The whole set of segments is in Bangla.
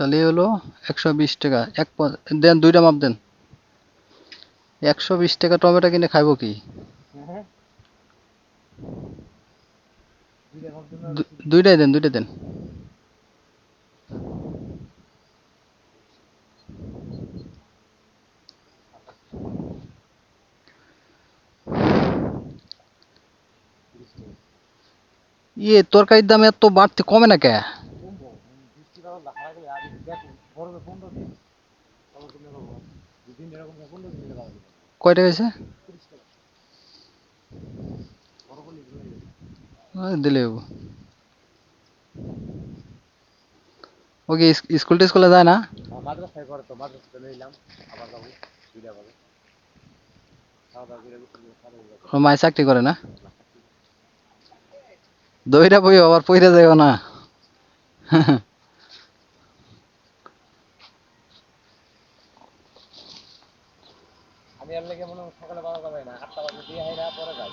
তাহলে হলো একশো বিশ টাকা। এক দেন দুইটা মাপ দেন। একশো বিশ টাকা টমেটো কিনে খাইবো কি? দুইটাই দেন দুইটাই দেন। ইয়ে তরকারির দাম এত বাড়তে কমে না কে? পনেরো দিন দুদিন এরকম পনেরো দিন কয় টাকা হয়েছে? দিলে হব। স্কুল টিস্কুলে যায় না? মাদ্রাসায় করে তো মাদ্রাসা চলে এলাম আবার যাব দুইটা মায় চাকরি করে না? দইটা বই আবার পইরা যাইও না। লেগে মনে সকালে না আটটা বাজে দিয়ে হাইরা পরে যাই।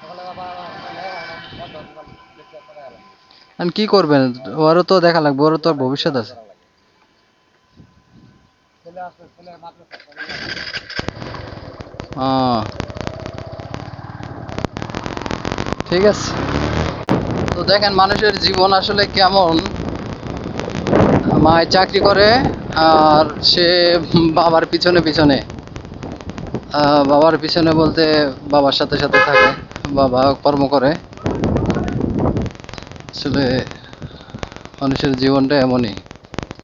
সকালে বাবা কি করবেন? ওরও তো দেখা লাগবে ওরও তো ভবিষ্যৎ আছে। ঠিক আছে। তো দেখেন মানুষের জীবন আসলে কেমন? মায় চাকরি করে আর সে বাবার পিছনে পিছনে। বাবার পিছনে বলতে বাবার সাথে সাথে থাকে বাবা কর্ম করে। আসলে মানুষের জীবনটা এমনই।